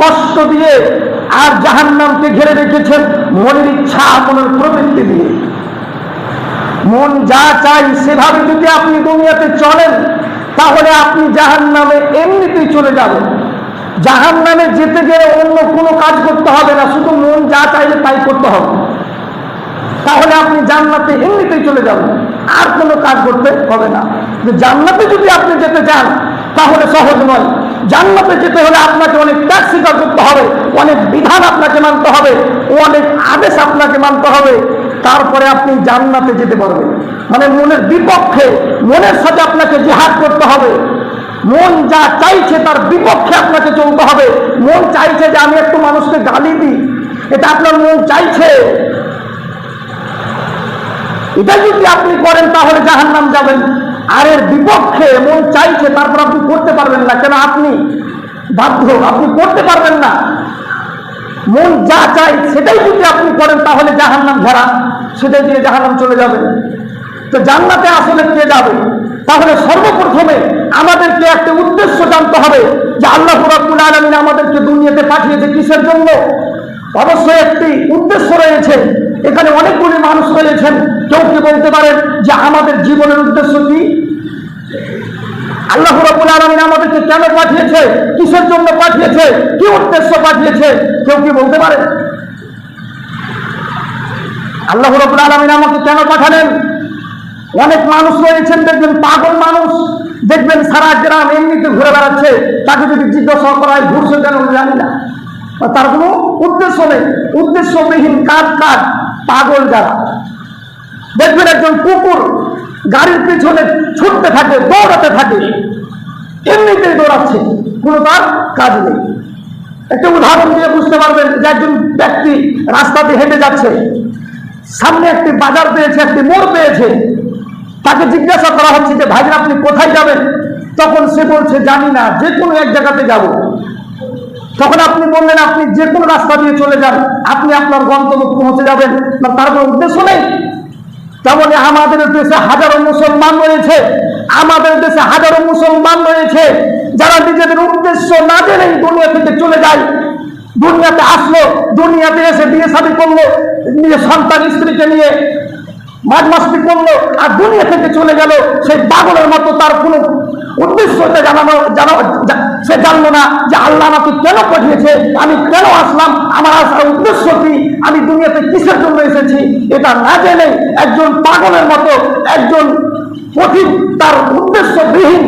কষ্ট দিয়ে আর জাহান নামকে ঘিরে রেখেছেন মনের ইচ্ছা, মনের প্রবৃত্তি দিয়ে। মন যা চাই সেভাবে যদি আপনি দুনিয়াতে চলেন, তাহলে আপনি জাহান নামে এমনিতেই চলে যাবেন। জাহান নামে যেতে গেলে অন্য কোনো কাজ করতে হবে না, শুধু মন যা চাইলে তাই করতে হবে। তাহলে আপনি জান্নাতে এমনিতেই চলে যাবেন, আর কোনো কাজ করতে হবে না। জান্নাতে যদি আপনি যেতে চান, তাহলে সহজ নয়। জান্নাতে যেতে হলে আপনাকে অনেক ত্যাগ স্বীকার করতে হবে, অনেক বিধান আপনাকে মানতে হবে, অনেক আদেশ আপনাকে মানতে হবে, তারপরে আপনি জান্নাতে যেতে পারবেন। মানে মনের বিপক্ষে, মনের সাথে আপনাকে জেহাদ করতে হবে। মন যা চাইছে তার বিপক্ষে আপনাকে চলতে হবে। মন চাইছে যে আমি একটু মানুষকে গালি দিই। এটা আপনার মন চাইছে। এটা যদি আপনি করেন, তাহলে জাহান নাম যাবেন। আর এর বিপক্ষে মন চাইছে, তারপর আপনি করতে পারবেন না। কেন আপনি বাধ্য? আপনি করতে পারবেন না। মন যা চাই সেটাই যদি আপনি করেন, তাহলে জাহান নাম ঘেরা সেটাই দিয়ে জাহান নাম চলে যাবে। তো জান্নাতে আসলে কে যাবে? তাহলে সর্বপ্রথমে আমাদেরকে একটা উদ্দেশ্য জানতে হবে যে আল্লাহ রাব্বুল আলামিন আমাদেরকে দুনিয়াতে পাঠিয়েছে কিসের জন্য? অবশ্যই একটি উদ্দেশ্য রয়েছে। এখানে অনেকগুলি মানুষ রয়েছেন। কেউ কি বলতে পারেন যে আমাদের জীবনের উদ্দেশ্য কি? আল্লাহ রাব্বুল আলামিন আমাদেরকে কেন পাঠিয়েছে? কিসের জন্য পাঠিয়েছে? কি উদ্দেশ্য পাঠিয়েছে? কেউ কি বলতে পারে আল্লাহ রাব্বুল আলামিন আমাকে কেন পাঠালেন? অনেক মানুষ রয়েছেন, দেখবেন পাগল মানুষ। দেখবেন সারা গ্রাম এমনিতে ঘুরে বেড়াচ্ছে। তাকে যদি জিজ্ঞাসা করা হয়, ঘুরছে কেন? জানি না। তার কোনো উদ্দেশ্য নেই। উদ্দেশ্যবিহীন কাজ কাজ পাগল যারা। দেখবেন একজন কুকুর গাড়ির পিছনে ছুটতে থাকে, দৌড়াতে থাকে, এমনিতেই দৌড়াচ্ছে, কোনো তার কাজ নেই। একটা উদাহরণ দিয়ে বুঝতে পারবেন যে একজন ব্যক্তি রাস্তা দিয়ে হেঁটে যাচ্ছে, সামনে একটি বাজার পেয়েছে, একটি মোড় পেয়েছে। তাকে জিজ্ঞাসা করা হচ্ছে যে ভাইরা আপনি কোথায় যাবেন? তখন সে বলছে, জানি না, যে কোনো এক জায়গাতে যাব। তখন আপনি বললেন আপনি যে কোনো রাস্তা দিয়ে চলে যান, আপনি আপনার গন্তব্য পৌঁছে যাবেন। তার কোনো উদ্দেশ্য নেই। তেমনি আমাদের দেশে হাজারো মুসলমান রয়েছে, আমাদের দেশে হাজারো মুসলমান রয়েছে, যারা নিজেদের উদ্দেশ্য না জেনেই দুনিয়া থেকে চলে যায়। দুনিয়াতে আসলো, দুনিয়াতে এসে বিয়ে শাদী করল নিজের সন্তান স্ত্রীকে নিয়ে মাঝ মাস্তি করল আর দুনিয়া থেকে চলে গেল সেই পাগলের মতো তার কোনো উদ্দেশ্যটা জানানো জানা সে জানলো না যে আল্লাহ আমাকে কেন পাঠিয়েছে, আমি কেন আসলাম, আমার আসার উদ্দেশ্য কি, আমি দুনিয়াতে কিসের জন্য এসেছি, এটা না জেনে একজন পাগলের মতো একজন পথিক তার উদ্দেশ্যবিহীন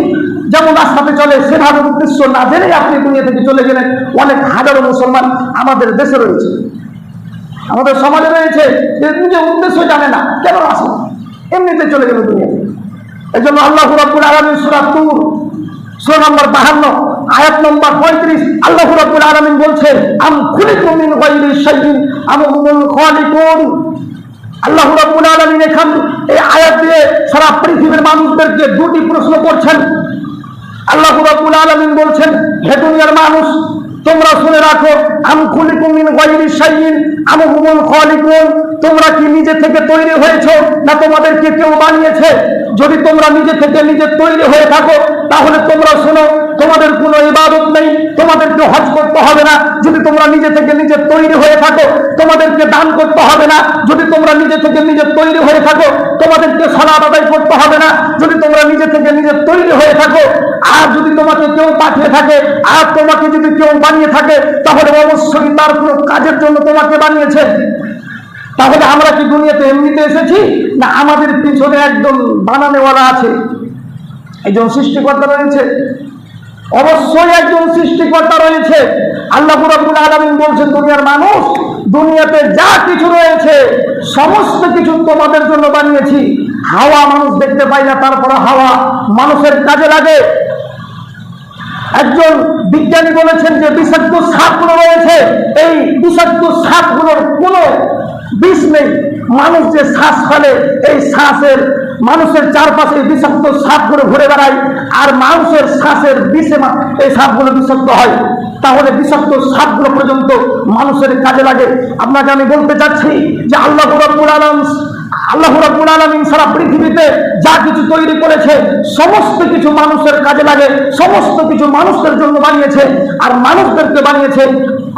যেমন রাস্তাতে চলে, সেভাবে উদ্দেশ্য না জেনেই আপনি দুনিয়া থেকে চলে গেলেন। অনেক হাজারো মুসলমান আমাদের দেশে রয়েছে। আমাদের সমাজে রয়েছে যে নিজের উদ্দেশ্য জানে না, কেন আসে এমনিতে চলে গেল দুনিয়াতে এই জন্য আল্লাহ রাব্বুল আলামিন সূরা তুর, সূরা নম্বর 52 আয়াত নম্বর 35 আল্লাহ রাব্বুল আলামিন বলছেন আম খুলিকুম মিন গায়রি শাইইন, আম হুমুল খালিকুন। আল্লাহ রাব্বুল আলামিন এখান, এই আয়াত দিয়ে সারা পৃথিবীর মানুষদেরকে দুটি প্রশ্ন করছেন। আল্লাহ রাব্বুল আলামিন বলছেন, হে দুনিয়ার মানুষ তোমরা শুনে রাখো, আম খুলিকুম মিন গায়রি শাইইন, আম হুমুল খালিকুন। তোমরা কি নিজে থেকে তৈরি হয়েছো, না তোমাদেরকে কেউ বানিয়েছে? যদি তোমরা নিজে থেকে নিজে তৈরি হয়ে থাকো, তাহলে তোমরা শোনো, তোমাদের কোনো ইবাদত নেই, তোমাদেরকে হজ করতে হবে না। যদি তোমরা নিজে থেকে নিজে তৈরি হয়ে থাকো, তোমাদেরকে দান করতে হবে না। যদি তোমরা নিজে থেকে নিজে তৈরি হয়ে থাকো, তোমাদেরকে সলাপ আদায় করতে হবে না। যদি তোমরা নিজে থেকে নিজে তৈরি হয়ে থাকো, আর যদি তোমাকে কেউ পাঠিয়ে থাকে, আর তোমাকে যদি কেউ বানিয়ে থাকে, তাহলে অবশ্যই তার কোনো কাজের জন্য তোমাকে বানিয়েছে। তাহলে আমরা কি দুনিয়াতে এমনিতে এসেছি? না, আমাদের পিছনে একজন বানানেওয়ালা আছে। একজন সৃষ্টিকর্তা রয়েছে। অবশ্যই একজন সৃষ্টিকর্তা রয়েছে। আল্লাহ রাব্বুল আলামিন বলছেন, দুনিয়ার মানুষ, দুনিয়াতে যা কিছু রয়েছে, সমস্ত কিছু তোমাদের জন্য বানিয়েছি। হাওয়া মানুষ দেখতে পায় না, তারপরে হাওয়া মানুষের কাজে লাগে। একজন বিজ্ঞানী বলেছেন যে, বিষাক্ত সাপগুলো রয়েছে। এই বিষাক্ত সাপগুলোর কোনো বিষ নেই। মানুষ যে শ্বাস ফেলে, এই শ্বাসের মানুষের চারপাশে বিষাক্ত সাপগুলো ঘুরে বেড়ায়, আর মানুষের শ্বাসের বিষে এই সাপগুলো বিষাক্ত হয়। তাহলে বিষাক্ত সাপগুলো পর্যন্ত মানুষের কাজে লাগে। আপনাকে আমি বলতে চাচ্ছি যে আল্লাহ রাব্বুল আলামিন, আল্লাহ রাব্বুল আলামিন সারা পৃথিবীতে যা কিছু তৈরি করেছে, সমস্ত কিছু মানুষের কাজে লাগে, সমস্ত কিছু মানুষদের জন্য বানিয়েছে, আর মানুষদেরকে বানিয়েছে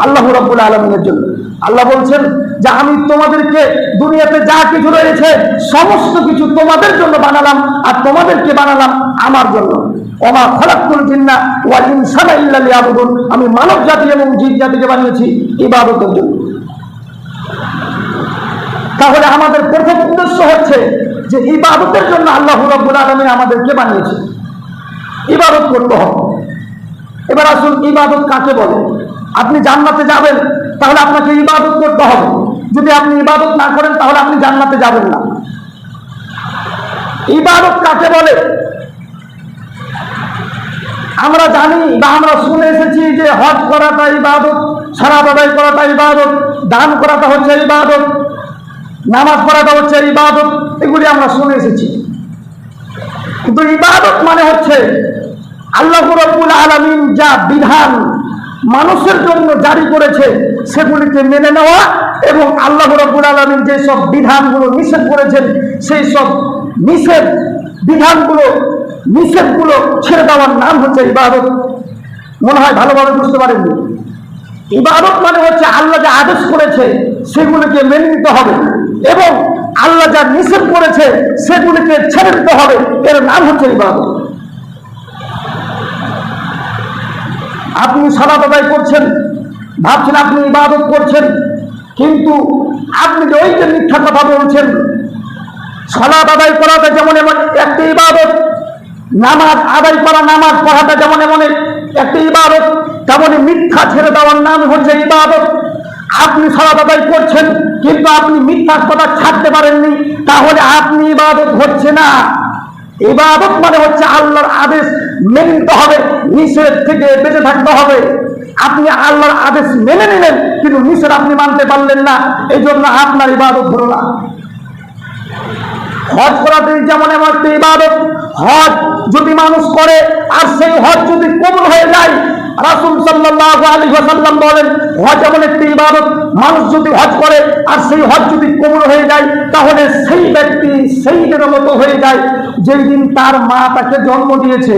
আল্লাহ রাব্বুল আলামিনের জন্য। আল্লাহ বলছেন যে, আমি তোমাদেরকে দুনিয়াতে যা কিছু রয়েছে, সমস্ত কিছু তোমাদের জন্য বানালাম আর তোমাদেরকে বানালাম আমার জন্য। ওমা খলাকুল জিন্না ওয়াল ইনসানা ইল্লা লিয়াবুদুন। আমি মানব জাতি এবং জীব জাতিকে বানিয়েছি, ইবাদতের জন্য। তাহলে আমাদের প্রথম উদ্দেশ্য হচ্ছে যে, ইবাদতের জন্য আল্লাহ রব্বুল আলমী আমাদেরকে বানিয়েছে ইবাদত করতে হবে। এবার আসুন, ইবাদত কাকে বলে? আপনি জান্নাতে যাবেন, তাহলে আপনাকে ইবাদত করতে হবে। যদি আপনি ইবাদত না করেন, তাহলে আপনি জান্নাতে যাবেন না। ইবাদত কাকে বলে? আমরা জানি বা আমরা শুনে এসেছি যে হজ করাটা ইবাদত, সারা আদায় করাটা ইবাদত, দান করাটা হচ্ছে ইবাদত, নামাজ পড়াটা হচ্ছে ইবাদত, এগুলি আমরা শুনে এসেছি। কিন্তু ইবাদত মানে হচ্ছে আল্লাহ রব্বুল আলমিন যা বিধান মানুষের জন্য জারি করেছে, সেগুলিকে মেনে নেওয়া এবং আল্লাহ রব্বুল আলমিন যেসব বিধানগুলো নিষেধ করেছেন, সেই সব নিষেধ বিধানগুলো, নিষেধগুলো ছেড়ে দেওয়ার নাম হচ্ছে ইবাদত। মনে হয় ভালোভাবে বুঝতে পারেননি? ইবাদত মানে হচ্ছে আল্লাহ যা আদেশ করেছে, সেগুলিকে মেনে নিতে হবে এবং আল্লাহ যা নিষেধ করেছে, সেগুলিকে ছেড়ে দিতে হবে। এর নাম হচ্ছে ইবাদত। আপনি সালাদ আদায় করছেন, ভাবছেন আপনি ইবাদত করছেন, কিন্তু আপনি যে ওই যে মিথ্যা কথা বলছেন সালাদ আদায় করাটা যেমন এমন একটি ইবাদত, নামাজ আদায় করা, নামাজ পড়াটা যেমন এমন একটি ইবাদত, তেমনি মিথ্যা ছেড়ে দেওয়ার নাম হচ্ছে ইবাদত। আপনি সালাদ আদায় করছেন, কিন্তু আপনি মিথ্যা কথা ছাড়তে পারেননি, তাহলে আপনি ইবাদত হচ্ছে না। ইবাদত মানে হচ্ছে আল্লাহর আদেশ মেনে নিতে হবে নিষেধ থেকে বেঁচে থাকতে হবে। আপনি আল্লাহর আদেশ মেনে নিলেন, কিন্তু নিষেধ আপনি মানতে পারলেন না। এই জন্য আপনার ইবাদত হল না। হজ করাতে যেমন এমন একটা ইবাদত, হজ যদি মানুষ করে, আর সেই হজ যদি রাসুল সাল্লাল্লাহু আলাইহি ওয়াসাল্লাম বলেন, হজ এমন একটি ইবাদত। মানুষ যদি হজ করে আর সেই হজ যদি কবুল হয়ে যায়, তাহলে সেই ব্যক্তি সেইদের মতো হয়ে যায় যেই দিন তার মা তাকে জন্ম দিয়েছে।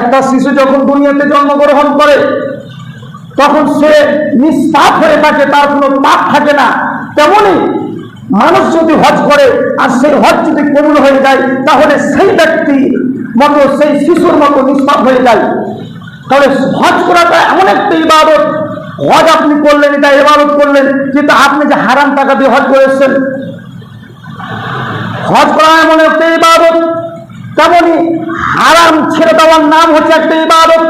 একটা শিশু যখন দুনিয়াতে জন্মগ্রহণ করে, তখন সে নিষ্পাপ হয়ে থাকে, তার কোনো পাপ থাকে না। তেমনি মানুষ যদি হজ করে আর সেই হজ যদি কবুল হয়ে যায়, তাহলে সেই ব্যক্তি মতো, সেই শিশুর মতো নিষ্পাপ হয়ে যায়। তাহলে হজ করাটা এমন একটা ইবাদত। হজ আপনি করলেন, এটা ইবাদত করলেন, কিন্তু আপনি যে হারাম টাকা দিয়ে হজ করেছেন হজ করা এমন একটা ইবাদত, তেমনি হারাম ছেড়ে দেওয়ার নাম হচ্ছে একটা ইবাদত।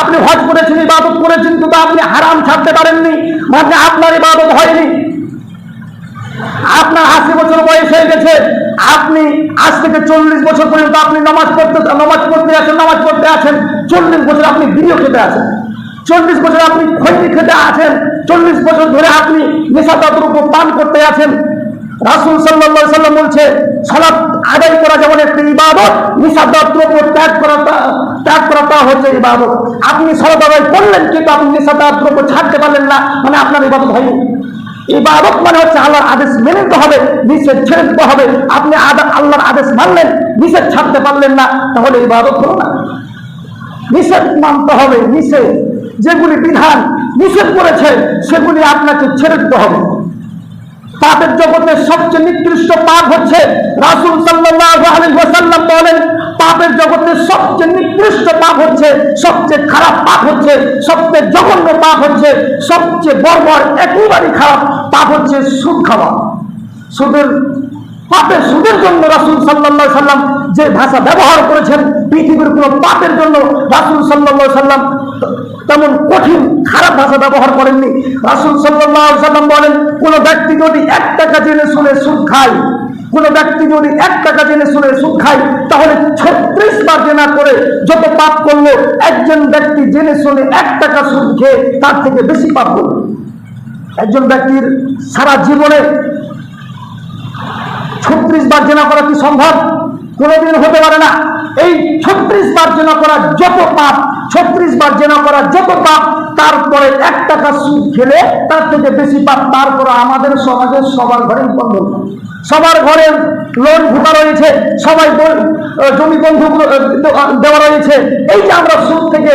আপনি হজ করেছেন, ইবাদত করেছেন, কিন্তু আপনি হারাম ছাড়তে পারেননি মানে আপনার ইবাদত হয়নি। আপনার আশি বছর বয়স হয়ে গেছে, আপনি আজ থেকে চল্লিশ বছর পর্যন্ত আপনি নামাজ পড়তে নামাজ পড়তে আছেন, নামাজ পড়তে আছেন, চল্লিশ বছর আপনি বিড়িও খেতে আছেন, চল্লিশ বছর আপনি খৈনি খেতে আছেন, চল্লিশ বছর ধরে আপনি নেশাদার উপর পান করতে আছেন। রাসুল সাল্লাহ সাল্লাম বলছে সালাদ আদায় করা যেমন একটি ইবাদত নিশাদার দ্রব্য ত্যাগ করা ত্যাগ করাটা হচ্ছে ইবাদত। আপনি সালাদ আদায় করলেন কিন্তু আপনি নিশাদার দ্রব্য ছাড়তে পারলেন না মানে আপনার ইবাদত হয়নি। ইবাদত মানে হচ্ছে আল্লাহর আদেশ মেনে নিতে হবে নিষেধ ছেড়ে দিতে হবে। আপনি আল্লাহর আদেশ মানলেন নিষেধ ছাড়তে পারলেন না, তাহলে ইবাদত হলো না। নিষেধ মানতে হবে, নিষেধ। যেগুলি বিধান নিষেধ করেছে, সেগুলি আপনাকে ছেড়ে দিতে হবে। পাপের জগতের সবচেয়ে নিকৃষ্ট পাপ হচ্ছে রাসুল ওয়াসাল্লাম বলেন, পাপের জগতের সবচেয়ে নিকৃষ্ট পাপ হচ্ছে, সবচেয়ে খারাপ পাপ হচ্ছে, সবচেয়ে জঘন্য পাপ হচ্ছে, সবচেয়ে বর্বর একেবারেই খারাপ পাপ হচ্ছে সুদ খাওয়া। সুদের, পাপের সুদের জন্য রাসুল আলাইহি সাল্লাম যে ভাষা ব্যবহার করেছেন, পৃথিবীর কোনো পাপের জন্য রাসুল আলাইহি সাল্লাম তেমন কঠিন, খারাপ ভাষা ব্যবহার করেননি। রাসুল সাল্লাম বলেন, কোন ব্যক্তি যদি এক টাকা জেনে শুনে সুদ খায়, কোন ব্যক্তি যদি এক টাকা জেনে শুনে সুদ খায়, তাহলে ছত্রিশ বার জেনা করে যত পাপ করল, একজন ব্যক্তি জেনে শুনে এক টাকা সুদ খেয়ে তার থেকে বেশি পাপ করল। একজন ব্যক্তির সারা জীবনে ছত্রিশ বার জেনা করা কি সম্ভব? কোনোদিন হতে পারে না। এই ছত্রিশ বার জেনা করা যত পাপ, ছত্রিশ বার জেনা করা যত পাপ, তারপরে এক টাকা সুদ খেলে তার থেকে বেশি পাপ, তারপরে আমাদের সমাজের সবার ঘরে বন্ধ। সবার ঘরে লোন ঢোকা রয়েছে, সবাই জমি বন্ধু দেওয়া রয়েছে। এই যে আমরা সুদ থেকে